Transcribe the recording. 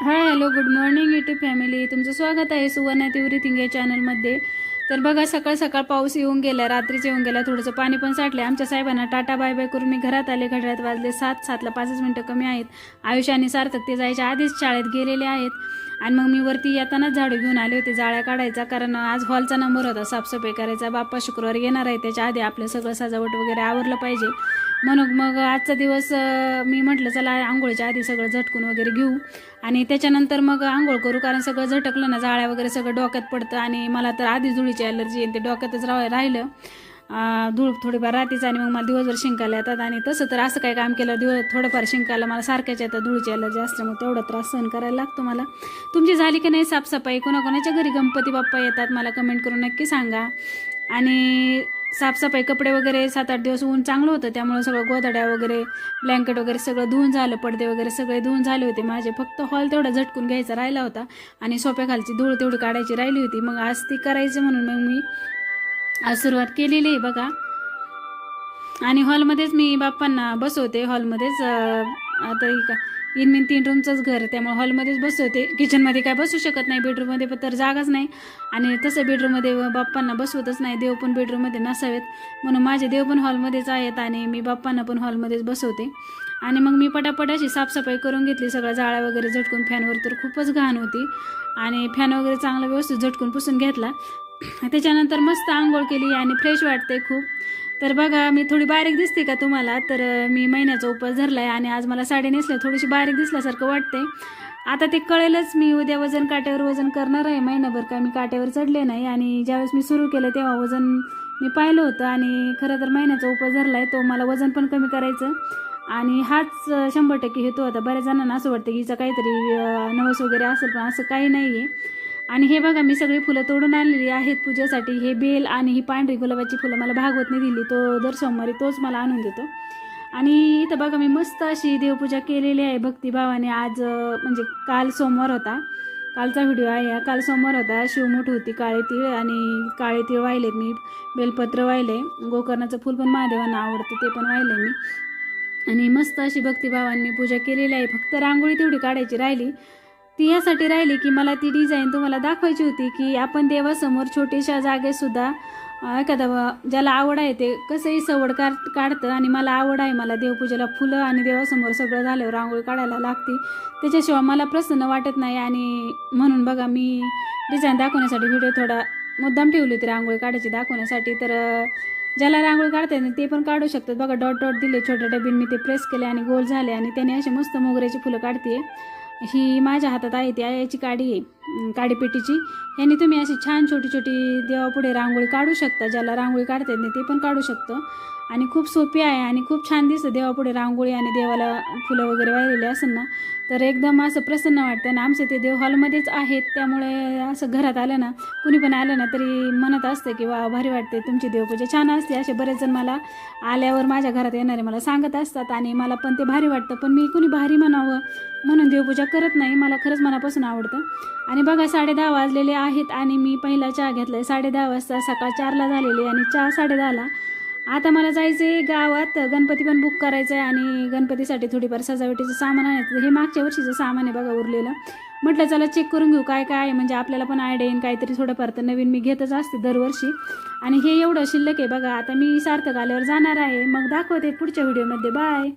Hi hello good morning YouTube family. तुमचं स्वागत आहे सुवर्णा तिवरी या चॅनलमध्ये. तर बघा सकाळ सकाळ पाऊस येऊन गेला रात्रीच येऊन गेला थोडंसं पाणी पण साठले आमच्या साहेबांना टाटा बाय बाय करून मी घरात आले घड्याळात वाजले सात सातला पाचच मिनटं कमी आहेत. आयुष्य आणि सार्थक ते जायच्या आधीच शाळेत गेलेले आहेत. आणि मग मी वरती येतानाच झाडू घेऊन आले होते जाळ्या काढायचा कारण आज हॉलचा नंबर होता साफसफाई करायचा बाप्पा शुक्रवार येणार आहे त्याच्या आधी आपलं सगळं सजावट वगैरे आवरलं पाहिजे. म्हणून मग आजचा दिवस मी म्हटलं चला आंघोळीच्या आधी सगळं झटकून वगैरे घेऊ. आणि त्याच्यानंतर मग आंघोळ करू कारण सगळं झटकलं ना जाळ्या वगैरे सगळं डोक्यात पडतं आणि मला तर आधी जुळी धुळीची ॲलर्जी आणि ते डोक्यातच राह राहिलं. धूळ थोडीफार राहतेच आणि मग मला दिवसभर शिंकायला येतात आणि तसं तर असं काही काम केलं दिवस थोडंफार शिंकायला मला सारख्याच येतात धुळीची ॲलर्जी असल्यामुळे तेवढा त्रास सहन करायला लागतो मला. तुमची झाली की नाही साफसफाई? कोणाकोणाच्या घरी गणपती बाप्पा येतात? मला कमेंट करून नक्की सांगा. आणि साफसफाई कपडे वगैरे सात आठ दिवस ऊन चांगलं होतं. त्यामुळे सगळं गोधड्या वगैरे ब्लँकेट वगैरे सगळं धुवून झालं. पडदे वगैरे सगळे धुवून झाले होते. माझे फक्त हॉल तेवढा झटकून घ्यायचा राहिला होता. आणि सोप्याखालची धूळ तेवढी काढायची राहिली होती. मग आज ती करायची म्हणून मग मी आज सुरुवात केलेली आहे बघा. आणि हॉलमध्येच मी बाप्पांना बसवते. हॉलमध्येच आता ही का इन मीन तीन रूमचंच घर आहे, त्यामुळे हॉलमध्येच बसवते किचनमध्ये काय बसू शकत नाही बेडरूममध्ये पण तर जागाच नाही. आणि तसं बेडरूममध्ये बाप्पांना बसवतच नाही देव पण बेडरूममध्ये नसावेत. म्हणून माझे देव पण हॉलमध्येच आहेत आणि मी बाप्पांना पण हॉलमध्येच बसवते. आणि मग मी पटापट अशी साफसफाई करून घेतली सगळ्या जाळ्या वगैरे झटकून फॅनवर तर खूपच घाण होती. आणि फॅन वगैरे चांगला व्यवस्थित झटकून पुसून घेतला. त्याच्यानंतर मस्त आंघोळ केली आणि फ्रेश वाटते खूप. तर बघा मी थोडी बारीक दिसते का तुम्हाला? तर मी महिन्याचा उपवास धरलाय आणि आज मला साडी नेसल्या थोडीशी बारीक दिसल्यासारखं वाटते आता ते कळेलच मी उद्या वजन काट्यावर वजन करणार आहे. महिनाभर काय मी काट्यावर चढले नाही आणि ज्यावेळेस मी सुरू केलं तेव्हा वजन मी पाहिलं होतं आणि खरं तर महिन्याचा उपवास आहे तो मला वजन पण कमी करायचं. आणि हाच शंभर टक्के हेतू होता. बऱ्याच जणांना असं वाटतं की हिचा काहीतरी नवस वगैरे असेल पण असं काही नाही आहे आणि हे बघा मी सगळी फुलं तोडून आणलेली आहेत पूजेसाठी. हे बेल आणि ही पांढरी गुलाबाची फुलं मला भागवतने दिली. तो दर सोमवारी तोच मला आणून देतो. आणि इथं बघा मी मस्त अशी देवपूजा केलेली आहे भक्तिभावाने. आज म्हणजे काल सोमवार होता. कालचा व्हिडिओ आहे. काल सोमवार होता. शिवमूठ होती काळे तीळ आणि काळे तीळ वाहिले. मी बेलपत्र वाहिले. गोकर्णाचं फूल पण महादेवांना आवडतं ते पण वाहिले मी. आणि मस्त अशी भक्तिभावांनी पूजा केलेली आहे. फक्त रांगोळी तेवढी काढायची राहिली. ती यासाठी राहिली की मला ती डिझाईन तुम्हाला दाखवायची होती की आपण देवासमोर छोट्याशा जागेतसुद्धा एखादा व- ज्याला आवड आहे ते कसंही सवड काढ काढतं आणि मला आवड आहे मला देवपूजेला फुलं आणि देवासमोर सगळं झाल्यावर रांगोळी काढायला लागते. त्याच्याशिवाय मला प्रसन्न वाटत नाही आणि म्हणून बघा मी डिझाईन दाखवण्यासाठी व्हिडिओ थोडा मुद्दाम ठेवली होती रांगोळी काढायची दाखवण्यासाठी. तर ज्याला रांगोळी काढता येते ते पण काढू शकतात. बघा डॉट डॉट दिले छोट्या डबीन मी ते प्रेस केले आणि गोल झाले आणि त्याने असे मस्त मोगऱ्याची फुलं काढते ही माझ्या हातात आहे ती याची काडी आहे. काडीपेटीची. यांनी तुम्ही अशी छान छोटी छोटी देवापुढे रांगोळी काढू शकता. ज्याला रांगोळी काढता येत नाही ते पण काढू शकतं. आणि खूप सोपी आहे आणि खूप छान दिसतं देवापुढे रांगोळी आणि देवाला फुलं वगैरे वाहिलेली असेल ना तर एकदम असं प्रसन्न वाटतं. आणि आमचे ते देव हॉलमध्येच आहेत. त्यामुळे असं घरात आलं ना कुणी पण आलं ना तरी म्हणत असतं की वा भारी वाटते तुमची देवपूजा छान असते. असे बरेच जण मला आल्यावर माझ्या घरात येणारे मला सांगत असतात. आणि मला पण ते भारी वाटतं. पण मी कुणी भारी म्हणावं म्हणून देवपूजा करत नाही. मला खरंच मनापासून आवडतं. आणि बघा साडे दहा वाजलेले आहेत आणि मी पहिला चहा घेतलाय. साडे दहा वाजता सकाळ चारला झालेली आणि चहा साडे दहाला आता मला जायचं आहे गावात. गणपती पण बुक करायचं आहे आणि गणपतीसाठी थोडीफार सजावटीचं सामान आणायचं हे मागच्या वर्षीचं सामान आहे बघा उरलेलं. म्हटलं चला चेक करून घेऊ काय काय आहे. म्हणजे आपल्याला पण आयडिया येईन काहीतरी. थोडंफार तर नवीन मी घेतच असते दरवर्षी. आणि हे एवढं शिल्लक आहे बघा. आता मी सार्थक आल्यावर जाणार आहे. मग दाखवते पुढच्या व्हिडिओमध्ये बाय